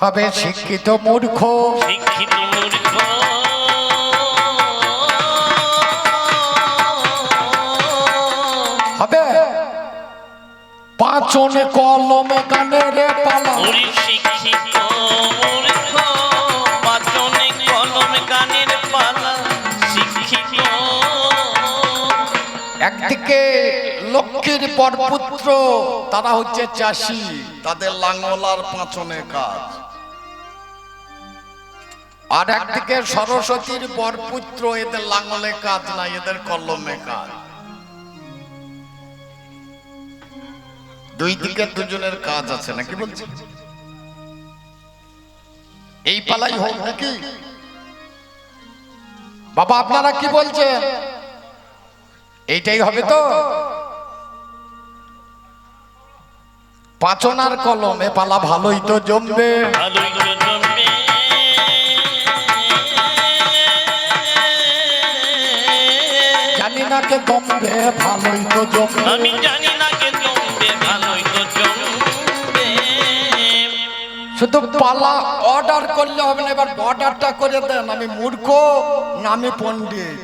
হবে শিক্ষিত মূর্খ। শিক্ষিত মূর্খ। হবে। পাঁচন কলমে কানে রে পালা। শিক্ষিত মূর্খ। পাচনে কলম গানের পালা। শিক্ষিত। একদিকে লক্ষ্মীর পরপুত্র তারা হচ্ছে চাষি। তাদের লাঙ্গল আর পাঁচনে কাজ। আর একদিকে সরস্বতীর বরপুত্র এদের লাঙ্গলে কাজ না এদের কলমে কাজ। দুই দিকে দুজনের কাজ আছে, নাকি বলছি? এই পালাই হোক নাকি? বাবা, আপনারা কি বলছেন? এইটাই হবে তো। পাচনার কলম পালা ভালোই তো জমবে। ভালোই তো জমবে। কে জমবে ভালোই তো জমবে। আমি জানি না কে জমবে ভালোই তো জমবে। শুধু পালা অর্ডার করলে হবে না এবার অর্ডারটা করে দেন। আমি মূর্খ না আমি পণ্ডিত?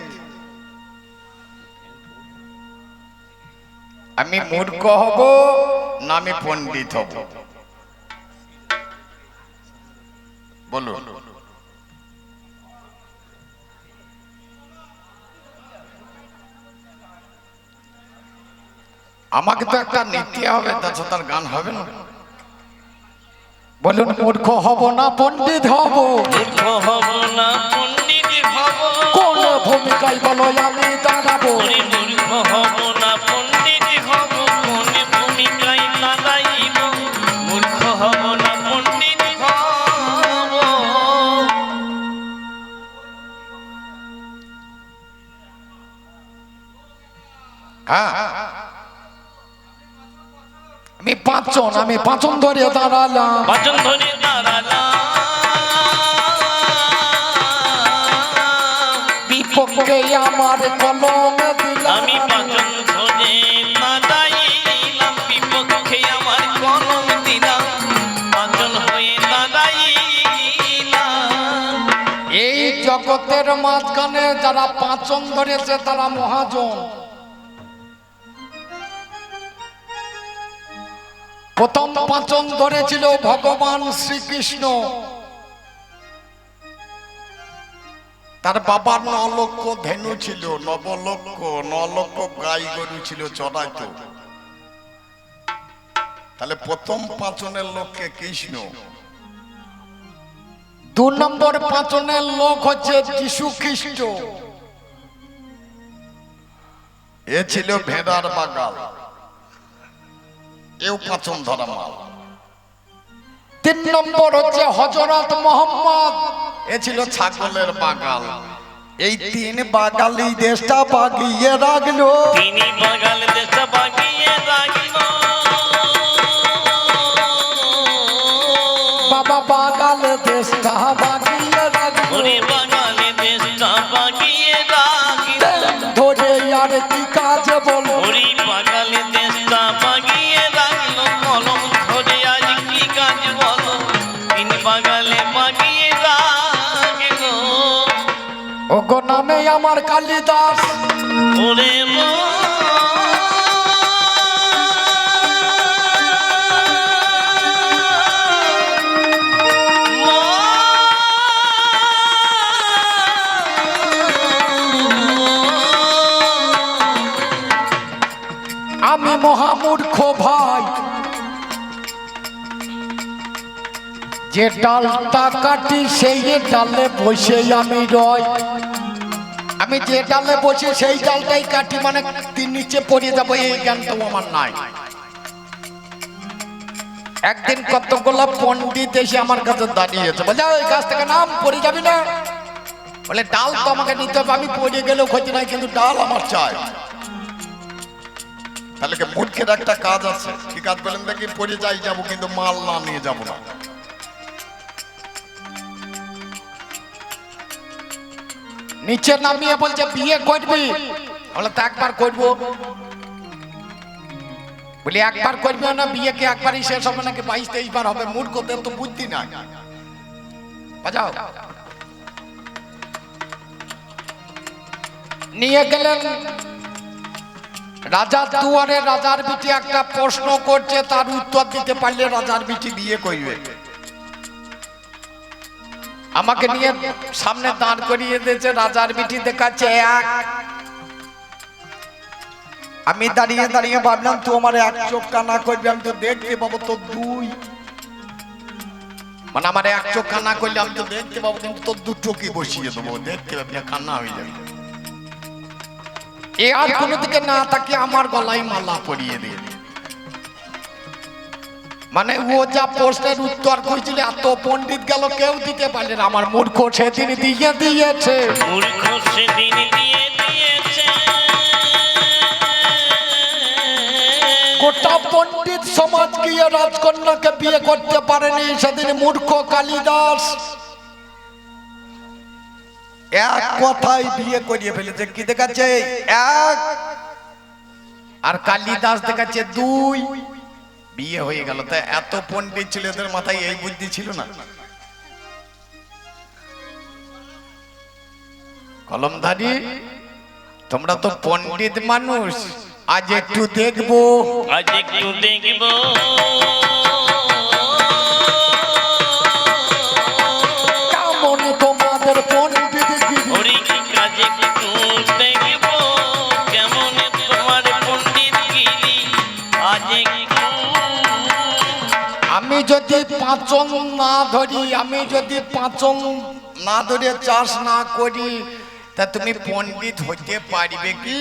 আমি মূর্খ হব না আমি পণ্ডিত হব। বলুন। আমাকে তো একটা নীতি হবে তাছাড়া তার গান হবে না। বলুন মূর্খ হব না পণ্ডিত হব। মূর্খ হব না পণ্ডিত হব। কোন ভূমিকায় বলো আমি পাঁচন ধরে দাঁড়ালাম। বাচন ধরে দাঁড়ালাম। বিপক্ষে আমার কলমে আমি বাচন ধরে দাঁড়াইলাম বিপক্ষে আমার কলম দিলাম। বাচন হয়ে দাঁড়াইলাম। এই জগতের মাঝখানে যারা পাঁচন ধরেছে তারা মহাজন। প্রথম পাঁচন ধরেছিল ভগবান শ্রীকৃষ্ণ। তার বাবার ন নলক্ষ ধেনু ছিল, নবলক্ষ, নলক্ষ গাই গরু ছিল চড়াইতো তাহলে প্রথম পাঁচনের লোককে কৃষ্ণ? দু নম্বর পাঁচনের লোক হচ্ছে যিশু খ্রিস্ট। এ ছিল ভেদার বাগাল এও পাঁচন ধরা মাল। তিন নম্বর হচ্ছে হজরত মোহাম্মদ। এ ছিল ছাগলের বাগাল। এই তিন বাগালি দেশটা বাগিয়ে রাখল। তিনি বাগাল দেশটা বাগিয়ে রাখল। বাবা বাগাল দেশটা বাগিয়ে রাখল। বাগালে দেশটা বাগিয়ে রাখল। ধরে আর কি কাজ বলো। ওগো নামে আমার কালিদাস। ওরে আমি মহামূর্খ ভাই যে ডালটা কাটি, সেই ডালে বসে আমি রয় আমি যে ডালে বসে সেই ডালটাই কাটি মানে তিন নিচে পড়ে যাব, এই জ্ঞান তো আমার নাই। একদিন কতগুলো পণ্ডিত এসে আমার কাছে দাঁড়িয়েছে, বলে ওই গাছ থেকে নাম পড়ে যাবি না? বলে, ডাল তো আমাকে নিতে হবে, আমি পড়ে গেলেও ক্ষতি নাই, কিন্তু ডাল আমার চাই। তাহলে মূর্খের একটা কাজ আছে? কি কাজ বলেন দেখি, পড়ে যাই যাব, কিন্তু মাল না নিয়ে যাব না। নিচে নামিয়ে বলছে, বিয়ে করবি? বলে, তো একবার করব। বলি, একবার করবে না বিয়েকে একবারই শেষ হবে নাকি বাইশ তেইশ বার হবে? মুড করতে তো বুদ্ধি নাই। বাজাও। নিয়ে গেলেন। রাজার দুয়ারে রাজার বিটি একটা প্রশ্ন করছে, তার উত্তর দিতে পারলে রাজার বিটি বিয়ে করবে। আমাকে নিয়ে সামনে দাঁড় করিয়ে দিয়েছে রাজার বিটি দেখাচ্ছে এক। আমি দাঁড়িয়ে দাঁড়িয়ে ভাবলাম তুই আমার এক চোখ কানা করবি, আমি তো দেখতে পাবো তো দুই। মানে আমার এক চোখ কানা করলে আমি তো দেখতে পাবো, কিন্তু তোর দু চোখই বসিয়ে দেবো? দেখতে পাবি কান্না হয়ে যাবে। এ আর কোনো দিকে না তাকে আমার গলায় মালা পরিয়ে দিয়ে মানে ও যা প্রশ্নের উত্তর করেছিল এত পণ্ডিত গেল কেউ দিতে পারলে না। আমার মূর্খ সেদিন দিয়ে দিয়েছে। মূর্খ সেদিন দিয়ে দিয়েছে। গোটা পণ্ডিত সমাজ গিয়ে রাজকন্যাকে বিয়ে করতে পারেনি সেদিন মূর্খ কালিদাস। এক কথাই বিয়ে করিয়ে ফেলেছে কি দেখাচ্ছে? এক। আর কালিদাস দেখাচ্ছে দুই। বিয়ে হয়ে গেল। তা এত পণ্ডিত এদের মাথায় এই বুদ্ধি ছিল না? কলমধারী তোমরা তো পণ্ডিত মানুষ। আজ একটু দেখব। আজ একটু দেখব। পাঁচন না ধরি, আমি যদি পাঁচন না ধরে চাষ না করি, তা তুমি পণ্ডিত হতে পারবে কি?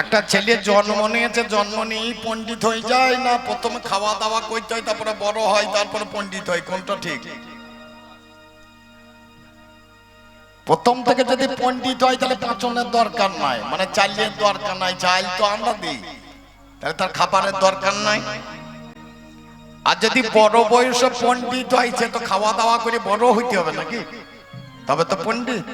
একটা ছেলে জন্ম নিয়েছে, জন্ম নিয়েই পণ্ডিত হয়ে যায় না। প্রথমে খাওয়া দাওয়া করতে হয়, তারপরে বড় হয়, তারপরে পণ্ডিত হয়, কোনটা ঠিক? প্রথম থেকে যদি পণ্ডিত হয়, তাহলে পাঁচনের দরকার নাই। মানে চালের দরকার নাই, চাল তো আমরা দিই। তাহলে তার খাবারের দরকার নাই। আর যদি বড় বয়সে পণ্ডিত হয় সে তো খাওয়া দাওয়া করে বড় হইতে হবে নাকি? তবে তো পণ্ডিত।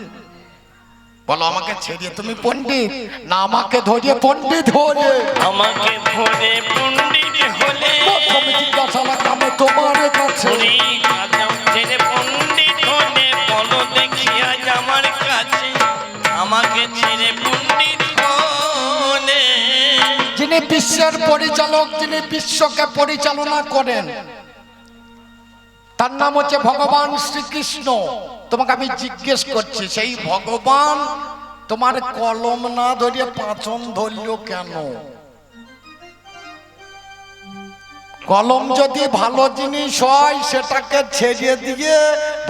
বলো আমাকে ছেড়িয়ে তুমি পণ্ডিত? না আমাকে ধরিয়ে পণ্ডিত হলে। আমাকে ভরে পণ্ডিত হলে। প্রথম জিজ্ঞাসা লাগবে তোমার কাছে। ছেড়ে পণ্ডিত হলে। বলো দেখি আজ আমার কাছে। আমাকে ছেড়ে পণ্ডিত যিনি বিশ্বের পরিচালক, যিনি বিশ্বকে পরিচালনা করেন, তার নাম হচ্ছে ভগবান শ্রীকৃষ্ণ। তোমাকে আমি জিজ্ঞেস করছি, সেই ভগবান তোমার কলম না ধরিয়ে পাচন ধরল কেন? কলম যদি ভালো জিনিস হয়, সেটাকে ছেড়ে দিয়ে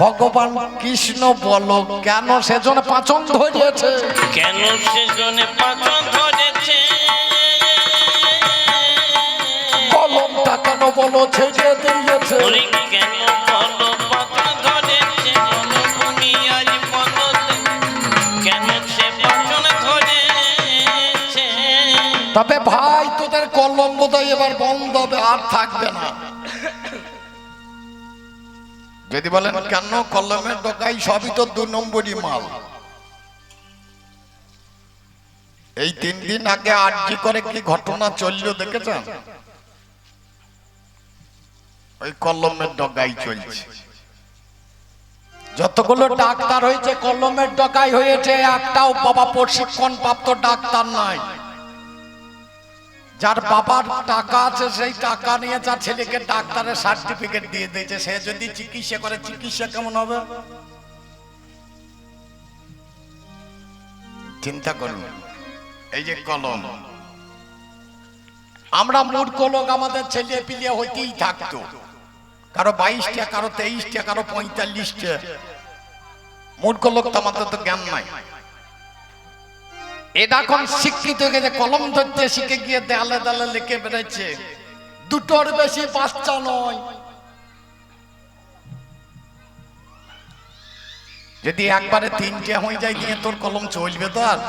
ভগবান কৃষ্ণ বলো, কেন সেজন্য পাচন ধরিয়েছে? কেন সেজনে পাচন ধরেছে? বলো ছেড়ে দিয়েছে। কেন বলো পাচন ধরেছে বলো তুমি বলো কেন সে পাচন ধরেছে তবে ভাই তোদের কলম বোধহয় এবার বন্ধ হবে আর থাকবে না। যদি বলেন কেন কলমের ডকাই সবই তো দু নম্বরই মাল? এই তিন দিন আগে আটজি করে কি ঘটনা চলল দেখেছেন? ওই কলমের ডগাই চলছে। যতগুলো ডাক্তার হয়েছে, কলমের ডকাই হয়েছে, একটাও বাবা প্রশিক্ষণ প্রাপ্ত ডাক্তার নাই। যার বাবার টাকা আছে, সেই টাকা নিয়ে যার ছেলেকে ডাক্তারের সার্টিফিকেট দিয়ে দিয়েছে, সে যদি চিকিৎসা করে, চিকিৎসা কেমন হবে? চিন্তা করুন, এই যে কলম। আমরা মূর্খ লোক, আমাদের ছেলে পিলে হইতেই থাকতো। কারও বাইশটা, কারও তেইশটা, কারও পঁয়তাল্লিশটা। মূর্খ লোক তো আমাদের তো জ্ঞান নাই। এটা এখন শিক্ষিত গেছে, কলম ধরতে শিখে গিয়ে দেয়ালে দেয়ালে লিখে বেড়াচ্ছে দুটোর বেশি বাচ্চা নয়। যদি একবারে তিনটে হয়ে যায়, দিয়ে তোর কলম চলবে তো আর।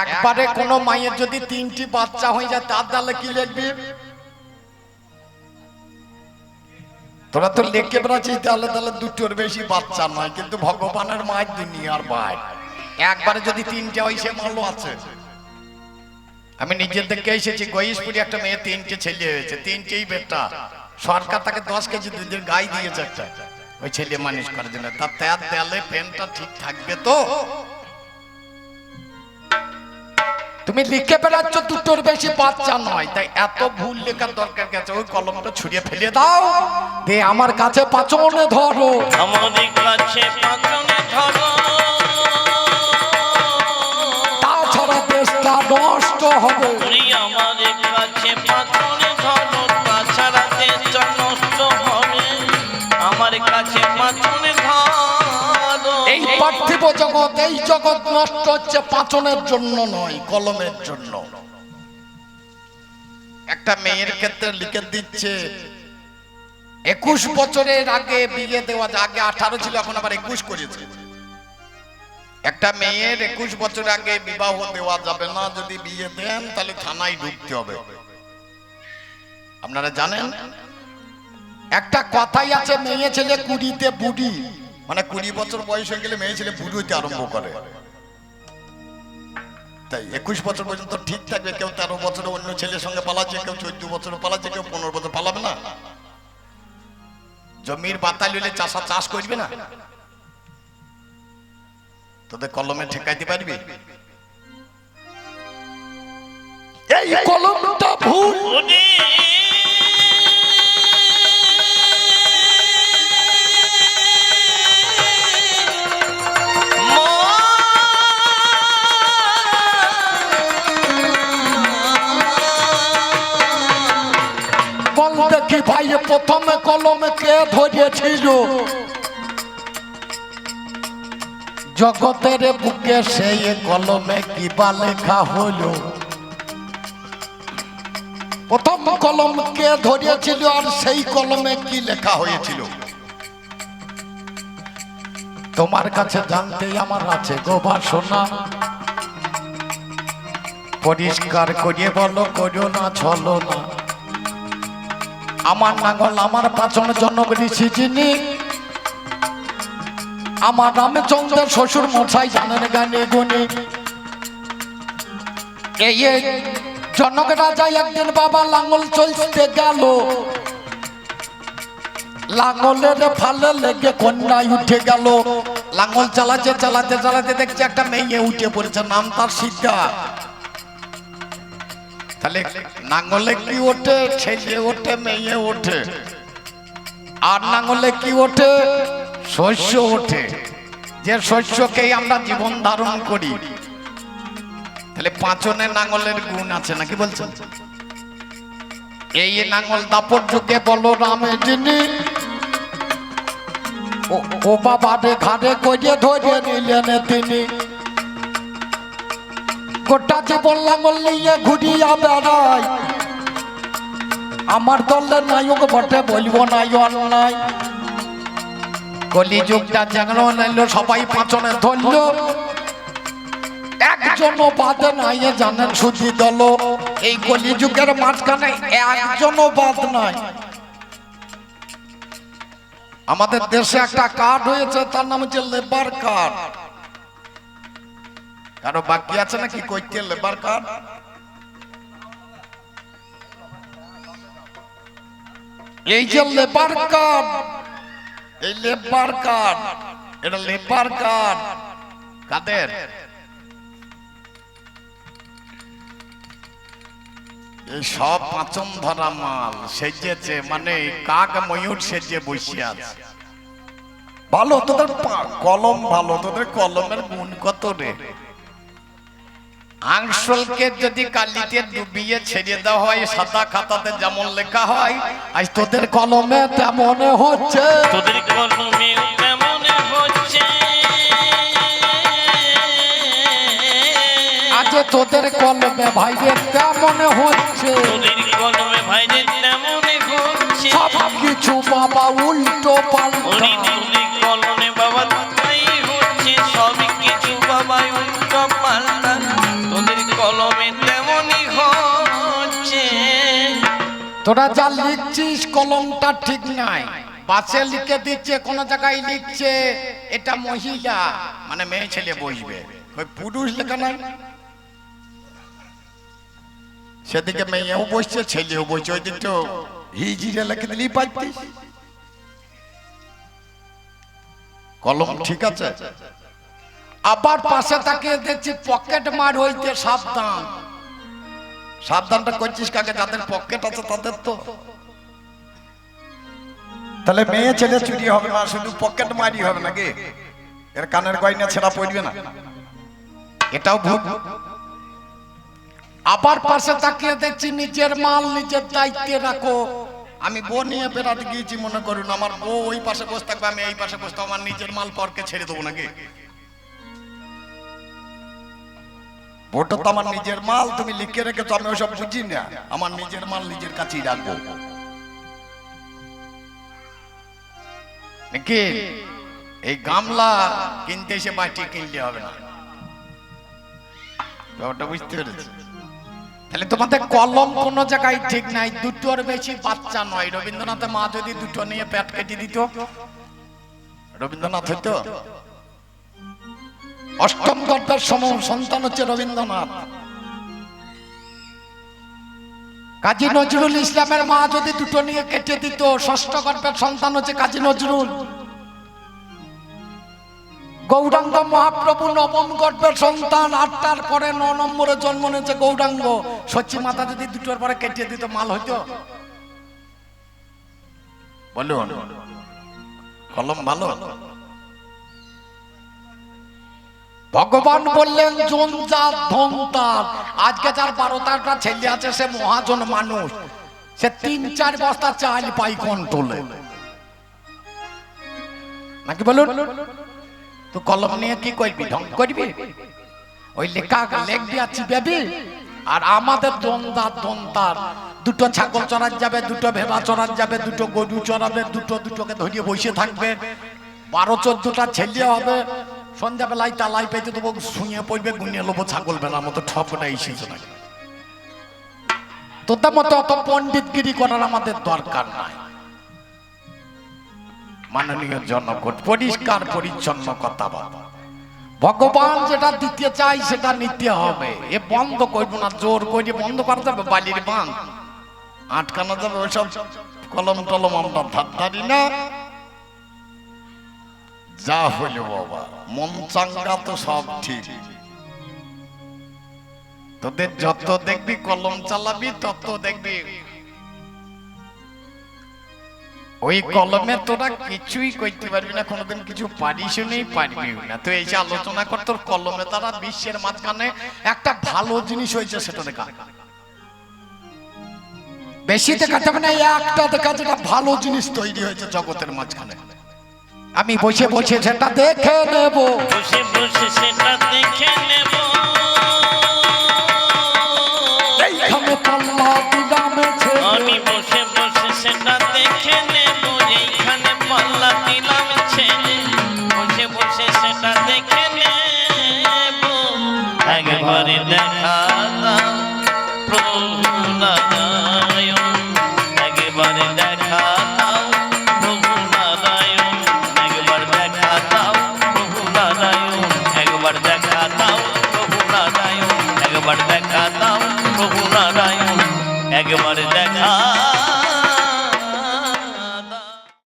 একবারে কোনো মায়ের যদি তিনটি বাচ্চা হয়ে যায়, তার দালে কি লিখবি? তোরা তো লিখে বেড়াচ্ছিস তাহলে তাহলে দুটোর বেশি বাচ্চা নয়, কিন্তু ভগবানের মায়ের দুনিয়ার ভাই। একবারে যদি তিনটে হয়, সে ভালো আছে। আমি নিজের থেকে এসেছি গয়েশপুরি একটা মেয়ে, তিনটে ছেলে হয়েছে, তিনটেই বেটা। সরকার তাকে দশ কেজি দুধের গাই দিয়েছে একটা। ওই ছেলে মানুষ করার জন্য। তার তেয়ার দেয়ালে পেনটা ঠিক থাকবে তো? তুমি লিখে বেড়াচ্ছ দুটোর বেশি বাচ্চা নয়। তাই এত ভুল লেখার দরকার গেছে ওই কলমটা ছুড়িয়ে ফেলে দাও। দে আমার কাছে পাচনে ধরো। আমাদের কাছে পাচনে ধরো। তাছাড়া দেশটা নষ্ট হবে। ওরে কাছে পাচনে ধরো। তাছাড়া দেশটা নষ্ট হবে। আমার কাছে পার্থিব জগৎ, এই জগৎ নষ্ট হচ্ছে পাচনের জন্য নয়, কলমের জন্য। একটা মেয়ের ক্ষেত্রে লিখে দিচ্ছে, একুশ বছরের আগে বিয়ে দেওয়া আগে আঠারো ছিল, এখন আবার একুশ করেছে। একটা মেয়ের একুশ বছর আগে বিবাহ দেওয়া যাবে না, যদি বিয়ে দেন, তাহলে থানায় ঢুকতে হবে। আপনারা জানেন? একটা কথাই আছে, মেয়ে ছেলে কুড়িতে বুড়ি। মানে কুড়ি বছর বয়স হয়ে গেলে মেয়ে ছেলে বুড়ি হইতে আরম্ভ করে। তাই একুশ বছর পর্যন্ত ঠিক থাকবে, কেউ তেরো বছরে অন্য ছেলের সঙ্গে পালাচ্ছে, কেউ চোদ্দ বছরে পালাচ্ছে, কেউ পনেরো বছর পালাবে না। জমির বাতাল হইলে চাষা চাষ করবে না। তোদের কলমে ঠেকাইতে পারবি? এই কলমটা ভুল। দেখি ভাই, প্রথমে কলমে কে ধরিয়েছিল জগতের বুকে সেই কলমে কিবা লেখা হলো প্রথম কলম কে ধরিয়েছিল আর সেই কলমে কি লেখা হয়েছিল? তোমার কাছে জানতে আমার আছে গো বাসনা। পরিষ্কার করিয়ে বলো, করো না, ছলো না। আমার নাঙ্গল আমার পাচন জনক ঋষি যিনি, আমার রামচন্দ্রের শ্বশুর মশাই, জানেন গানে গুনি এই জনক রাজা একদিন বাবা লাঙ্গল চলতে গেল। লাঙ্গলের ফালে লেগে কন্যায় উঠে গেল। লাঙ্গল চালাতে চালাতে চালাতে দেখছে একটা মেয়ে উঠে পড়েছে, নাম তার সিদ্ধা তাহলে নাঙ্গলে কি ওঠে, ছেলে ওঠে, মেয়ে ওঠে? আর নাঙ্গলে কি ওঠে? শস্য ওঠে। যে শস্যকেই আমরা জীবন ধারণ করি। তাহলে পাঁচনে নাঙ্গলের গুণ আছে নাকি বলছেন? এই নাঙ্গল দাপর যুগে বলো রামে যিনি, ও- বাবারে ঘাড়ে করিয়ে ধরে নিলেন তিনি। গোটা জীবন লাঙ্গল নিয়ে ঘুরিয়া বেড়াই। আমার দলের নায়ক বটে, বলব না অন্যায়। কলিযুগটা জাগরণ নাইলো সবাই পাঁচনে ধরল। একজন বাদে নাই জানেন সুধি দল। এই কলিযুগের মাঝখানে একজনও বাদ নাই। আমাদের দেশে একটা কার্ড হয়েছে, তার নাম হচ্ছে লেবার কার্ড কারও বাকি আছে নাকি? কইতে লেবার কার্ড এই যে লেবার কার্ড এই লেবার কার্ড এটা লেবার কার্ড কাদের? এই সব পাচন ধরা মাল সেজেছে মানে কাক ময়ূর সেজে বসে আছে। ভালো, তোদের কলম ভালো, তোদের কলমের গুণ কত রে? আংশলকে যদি কালিতে ডুবিয়ে ছেড়ে দেওয়া হয় সাদা খাতাতে যেমন লেখা হয় আজ তোদের কলমে তেমন হচ্ছে। তোদের কলমে কেমন হচ্ছে। আজ তোদের কলমে ভাইরে তেমন হচ্ছে। তোদের কলমে ভাইরে তেমন হচ্ছে। সব কিছু বাবা উল্টো পাল্টা। তোদের কলমে বাবা তোরা যা লিখছিস কলমটা ঠিক নাই। বাসে লিখে দিচ্ছে, কোন জায়গায় লিখছে, এটা মহিলা মানে মেয়ে ছেলে বসবে। ওই পুরুষ লেখা নাই। সেদিকে মেয়েও বসছে, ছেলেও বসছে, ওই দিকটা হিজিরে লেখে দিলেই পাইতিস কলম ঠিক আছে। আবার পাশে তাকিয়ে দেখছি পকেট মার হইতে সাবধান। সাবধানটা করছিস কাকে? যাদের পকেট আছে তাদের তো। তাহলে মেয়ে ছেলে চুরি হবে না শুধু পকেট মারি হবে নাকি? এর কানের গয়না ছেঁড়া পড়বে না। এটাও ভুল। আবার পাশে তাকিয়ে দেখছি নিজের মাল নিজের দায়িত্বে রাখো। আমি বউ নিয়ে বেড়াতে গিয়েছি মনে করুন। আমার বউ ওই পাশে বসে থাকবে আমি এই পাশে বসে আমার নিজের মাল পরকে ছেড়ে দেবো নাকি? ওটা তো আমার নিজের মাল তুমি লিখে রেখেছো, আমি ওসব বুঝি না। আমার নিজের মাল নিজের কাছেই রাখব। নাকি এই গামলা কিনতে এসে মাটি কিনলে হবে না। বুঝতে পেরেছি। তাহলে তোমাদের কলম কোন জায়গায় ঠিক নাই দুটোর বেশি বাচ্চা নয়। রবীন্দ্রনাথের মা যদি দুটো নিয়ে পেট কেটে দিত, রবীন্দ্রনাথ হইতো? অষ্টম গর্ভের সম সন্তান হচ্ছে রবীন্দ্রনাথ। কাজী নজরুল ইসলামের মা যদি দুটো নিয়ে কেটে দিত, ষষ্ঠ গর্ভের সন্তান হচ্ছে কাজী নজরুল। গৌরাঙ্গ মহাপ্রভু নবম গর্ভের সন্তান, আটটার পরে ন নম্বরে জন্ম নিয়েছে গৌরাঙ্গ। সচ্চি মাতা যদি দুটোর পরে কেটে দিত, মাল হইতো? বলুন, কলম ভালো? ভগবান বললেন জঞ্জাত ধনতার আজকে যার বারো তেরোটা ছেলে আছে, সে মহাজন মানুষ। সে তিন, চার বস্তা চাল পাই কন্ট্রোলে নাকি বলুন? তো কলম নিয়ে কি করবি? ঢং করবি? ওই লেখা লেখবি আর চিপাবি আর আমাদের দন্দার দন্তার দুটো ছাগল চড়ার যাবে, দুটো ভেড়া চড়ার যাবে, দুটো গরু চড়াবে, দুটো দুটোকে ধরিয়ে বসে থাকবে। বারো, চোদ্দটা ছেলে হবে। সন্ধ্যাবেলায় তালাই পেতে দেবো শুয়ে পড়বে, গুনিয়ে লোবো ছাগল বেলার মতো ঠপটা এসেছে নাকি তোদের মতো অত পণ্ডিতগিরি করার আমাদের দরকার নাই। মাননীয় জনগণ পরিষ্কার পরিচ্ছন্ন কথা বাবা ভগবান যেটা দিতে চাই সেটা নিতে হবে। এ বন্ধ করব না, জোর করে বন্ধ করা যাবে বালির বাঁধ। আটকানো যাবে ওইসব কলম টলম আমরা ধার না। যা হইল বাবা, মন চাঙ্গা তো সব ঠিক। তোদের যত দেখবি, কলম চালাবি, তত দেখবি। ওই কলমে তোরা কিছুই করতে পারবি না, কোনোদিন কিছু পারিস নেই, পারবি না। তো এই যে আলোচনা কর, তোর কলমে তারা বিশ্বের মাঝখানে একটা ভালো জিনিস হয়েছে, সেটা দেখা। বেশি দেখা যাবে না একটা দেখা যেটা ভালো জিনিস তৈরি হয়েছে জগতের মাঝখানে। আমি বসে বসে সেটা দেখে নেব। বসে বসে সেটা দেখে নেব।